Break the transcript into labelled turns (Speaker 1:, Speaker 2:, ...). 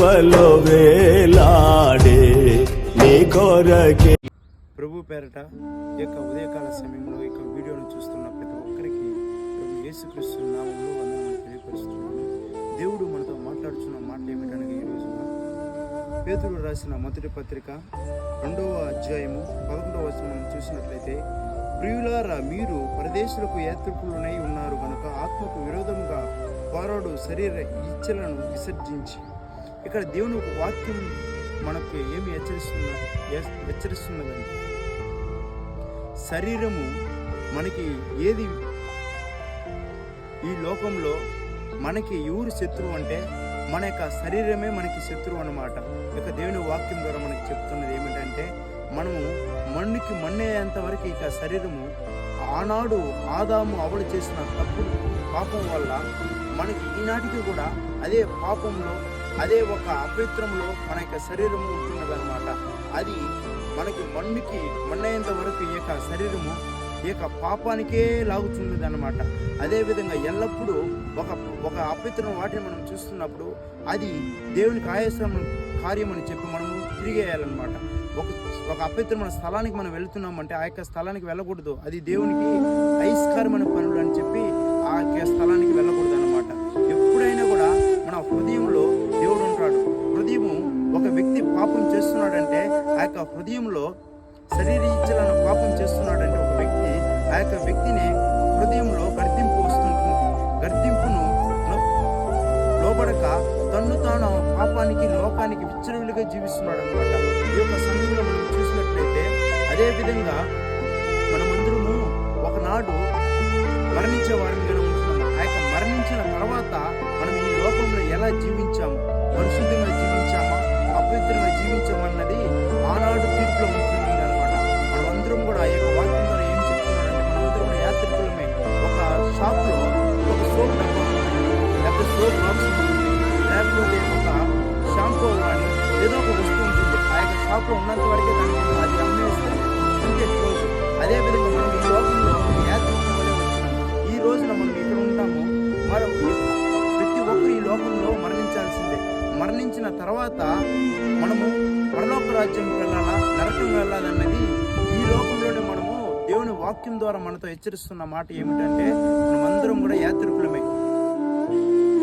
Speaker 1: సిలువలో వేలాడే నీ కొరకే.
Speaker 2: ప్రభు పేరట ఈ యొక్క ఉదయకాల సమయంలో ఈ యొక్క వీడియోను చూస్తున్న ప్రతి ఒక్కరికి ప్రభు యేసుక్రీస్తు నామంలో వందనాలు తెలియపరుస్తున్నాను. దేవుడు మనతో మాట్లాడుతున్న మాటలు ఏమిటనగా ఈరోజు పేతుడు రాసిన మొదటి పత్రిక రెండవ అధ్యాయము పదకొండవ వచనం చూసినట్లయితే ప్రియులారా మీరు పరదేశులకు యాత్రికులనై ఉన్నారు కనుక ఆత్మకు విరోధంగా పోరాడు శరీర ఇచ్చలను విసర్జించి ఇక్కడ దేవుని ఒక వాక్యం మనకు ఏమి హెచ్చరిస్తున్న హెచ్చరిస్తున్నదండి శరీరము మనకి ఏది ఈ లోకంలో మనకి ఎవరు శత్రువు అంటే మన యొక్క శరీరమే మనకి శత్రువు అనమాట ఇక దేవుని వాక్యం ద్వారా మనకి చెప్తున్నది ఏమిటంటే మనము మన్నుకి మన్నేంత వరకు ఇక శరీరము ఆనాడు ఆదాము అవలు చేసిన తప్పుడు పాపం వల్ల మనకి ఈనాటికి కూడా అదే పాపంలో అదే ఒక అపవిత్రంలో మన యొక్క శరీరము ఉంటున్నదన్నమాట. అది మనకి మన్నుకి మన్నయ్యేంత వరకు ఈ యొక్క శరీరము ఈ యొక్క పాపానికే లాగుతుంది అనమాట అదేవిధంగా ఎల్లప్పుడూ ఒక ఒక అపవిత్రం వాటిని మనం చూస్తున్నప్పుడు అది దేవునికి ఆయాసం కార్యం అని చెప్పి మనము తిరిగేయాలన్నమాట. ఒక ఒక అపవిత్రమైన స్థలానికి మనం వెళ్తున్నామంటే ఆ యొక్క స్థలానికి వెళ్ళకూడదు. అది దేవునికి ఐస్కారమైన పనులు అని చెప్పి ఆ యొక్క స్థలానికి వెళ్ళకూడదు. వ్యక్తి పాపం చేస్తున్నాడంటే ఆ యొక్క హృదయంలో శరీర ఇచ్చలను పాపం చేస్తున్నాడంటే ఒక వ్యక్తి ఆ యొక్క వ్యక్తిని హృదయంలో గర్తింపు వస్తుంటుంది. గర్తింపును లోబడక తన్ను తాను పాపానికి లోకానికి విచ్చరువులుగా జీవిస్తున్నాడు అనమాట ఈ యొక్క సమయంలో మనం చూసినట్లయితే అదే విధంగా మనమందరము ఒకనాడు మరణించే వారిగా బాక్స్ లేకపోతే ఒక షాంపూ కానీ ఏదో ఒక వస్తువు ఉంటుంది ఆ యొక్క షాప్లో ఉన్నంత వరకే అది అమ్మేస్తే అంతే అదేవిధంగా మనం ఈ లోకంలో యాత్రికుల వచ్చినాం ఈ రోజున మనం ఇక్కడ ఉంటాము ప్రతి ఒక్కరు ఈ లోకంలో మరణించాల్సిందే. మరణించిన తర్వాత మనము పరలోక రాజ్యం వెళ్ళాలా నరకం వెళ్ళాలన్నది ఈ లోకంలోనే మనము దేవుని వాక్యం ద్వారా మనతో హెచ్చరిస్తున్న మాట ఏమిటంటే మనమందరం కూడా యాత్రికులమే.